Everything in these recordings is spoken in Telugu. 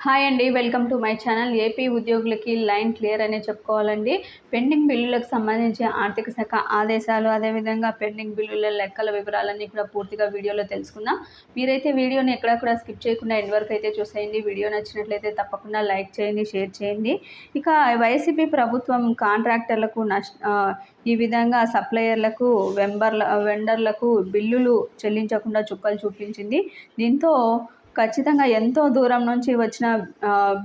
హాయ్ అండి welcome to my channel. AP ఉద్యోగులకి లైన్ క్లియర్ అనే చెప్పుకోవాలండి. పెండింగ్ బిల్లులకు సంబంధించి ఆర్థిక శాఖ ఆదేశాలు అదేవిధంగా పెండింగ్ బిల్లుల లెక్కల వివరాలన్నీ కూడా పూర్తిగా వీడియోలో తెలుసుకుందాం. మీరైతే వీడియోని ఎక్కడ కూడా స్కిప్ చేయకుండా ఎండ్ వరకు అయితే చూసేయండి. వీడియో నచ్చినట్లయితే తప్పకుండా లైక్ చేయండి షేర్ చేయండి. ఇక వైసీపీ ప్రభుత్వం కాంట్రాక్టర్లకు నష్ట ఈ విధంగా సప్లయర్లకు వెంబర్ల వెండర్లకు బిల్లులు చెల్లించకుండా చుక్కలు చూపించింది. దీంతో ఖచ్చితంగా ఎంతో దూరం నుంచి వచ్చిన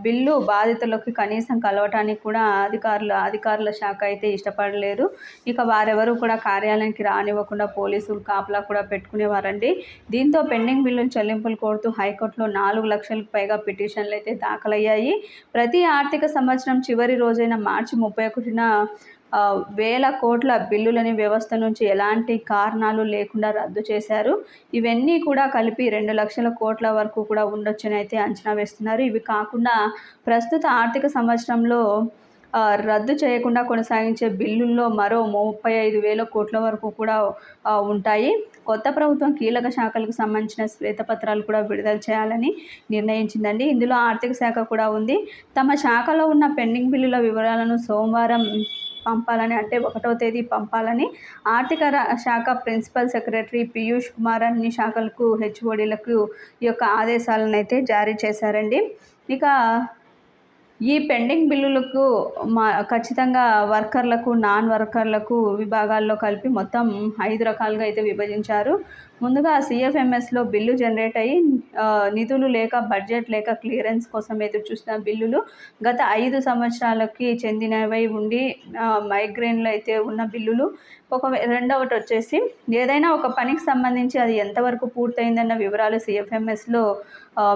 బిల్లు బాధితులకు కనీసం కలవటానికి కూడా అధికారులు అధికారుల శాఖ అయితే ఇష్టపడలేదు ఇక వారెవరూ కూడా కార్యాలయానికి రానివ్వకుండా పోలీసులు కాపలా కూడా పెట్టుకునేవారండి. దీంతో పెండింగ్ బిల్లులు చెల్లింపులు కోరుతూ హైకోర్టులో నాలుగు లక్షలకు పైగా పిటిషన్లు అయితే దాఖలయ్యాయి. ప్రతి ఆర్థిక సంవత్సరం చివరి రోజైన మార్చి ముప్పై ఒకటిన వేల కోట్ల బిల్లులని వ్యవస్థ నుంచి ఎలాంటి కారణాలు లేకుండా రద్దు చేశారు. ఇవన్నీ కూడా కలిపి రెండు లక్షల కోట్ల వరకు కూడా ఉండొచ్చని అయితే అంచనా వేస్తున్నారు. ఇవి కాకుండా ప్రస్తుత ఆర్థిక సంవత్సరంలో రద్దు చేయకుండా కొనసాగించే బిల్లుల్లో మరో ముప్పై ఐదు వేల కోట్ల వరకు కూడా ఉంటాయి. కొత్త ప్రభుత్వం కీలక శాఖలకు సంబంధించిన శ్వేతపత్రాలు కూడా విడుదల చేయాలని నిర్ణయించిందండి. ఇందులో ఆర్థిక శాఖ కూడా ఉంది. తమ శాఖలో ఉన్న పెండింగ్ బిల్లుల వివరాలను సోమవారం పంపాలని అంటే ఒకటో తేదీ పంపాలని ఆర్థిక శాఖ ప్రిన్సిపల్ సెక్రటరీ పీయూష్ కుమార్ అన్ని శాఖలకు హెచ్ఓడీలకు ఈ యొక్క ఆదేశాలను అయితే జారీ చేశారండి. ఇక ఈ పెండింగ్ బిల్లులకు మా ఖచ్చితంగా వర్కర్లకు నాన్ వర్కర్లకు విభాగాల్లో కలిపి మొత్తం ఐదు రకాలుగా అయితే విభజించారు. ముందుగా సిఎఫ్ఎంఎస్లో బిల్లు జనరేట్ అయ్యి నిధులు లేక బడ్జెట్ లేక క్లియరెన్స్ కోసం ఎదురు చూసిన బిల్లులు గత ఐదు సంవత్సరాలకి చెందినవై ఉండి మైగ్రేన్లు అయితే ఉన్న బిల్లులు ఒక రెండవటి వచ్చేసి ఏదైనా ఒక పనికి సంబంధించి అది ఎంతవరకు పూర్తయిందన్న వివరాలు సిఎఫ్ఎంఎస్లో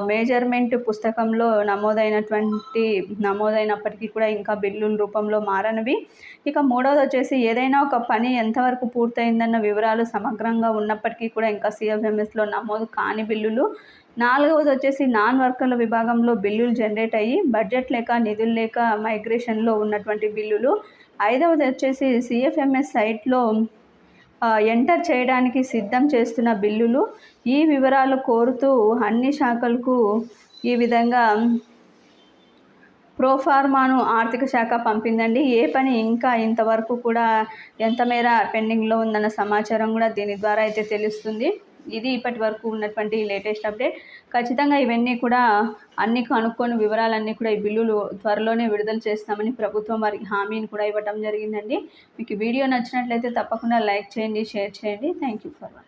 మేజర్మెంట్ పుస్తకంలో నమోదైనటువంటి నమోదైనప్పటికీ కూడా ఇంకా బిల్లుల రూపంలో మారనివి. ఇక మూడవది వచ్చేసి ఏదైనా ఒక పని ఎంతవరకు పూర్తయిందన్న వివరాలు సమగ్రంగా ఉన్నప్పటికీ కూడా ఇంకా సిఎఫ్ఎంఎస్లో నమోదు కాని బిల్లులు. నాలుగవది వచ్చేసి నాన్ వర్కర్ల విభాగంలో బిల్లులు జనరేట్ అయ్యి బడ్జెట్ లేక నిధులు లేక మైగ్రేషన్లో ఉన్నటువంటి బిల్లులు. ఐదవది వచ్చేసి సిఎఫ్ఎంఎస్ సైట్లో ఎంటర్ చేయడానికి సిద్ధం చేస్తున్న బిల్లులు. ఈ వివరాలు కోరుతూ అన్ని శాఖలకు ఈ విధంగా ప్రోఫార్మాను ఆర్థిక శాఖ పంపిందండి. ఏ పని ఇంకా ఇంతవరకు కూడా ఎంత మేర పెండింగ్లో ఉందన్న సమాచారం కూడా దీని ద్వారా అయితే తెలుస్తుంది. ఇది ఇప్పటి వరకు ఉన్నటువంటి లేటెస్ట్ అప్డేట్. ఖచ్చితంగా ఇవన్నీ కూడా అన్ని కనుక్కొని వివరాలన్నీ కూడా ఈ బిల్లులు త్వరలోనే విడుదల చేస్తామని ప్రభుత్వం వారికి హామీని కూడా ఇవ్వడం జరిగిందండి. మీకు వీడియో నచ్చినట్లయితే తప్పకుండా లైక్ చేయండి షేర్ చేయండి. Thank you for watching.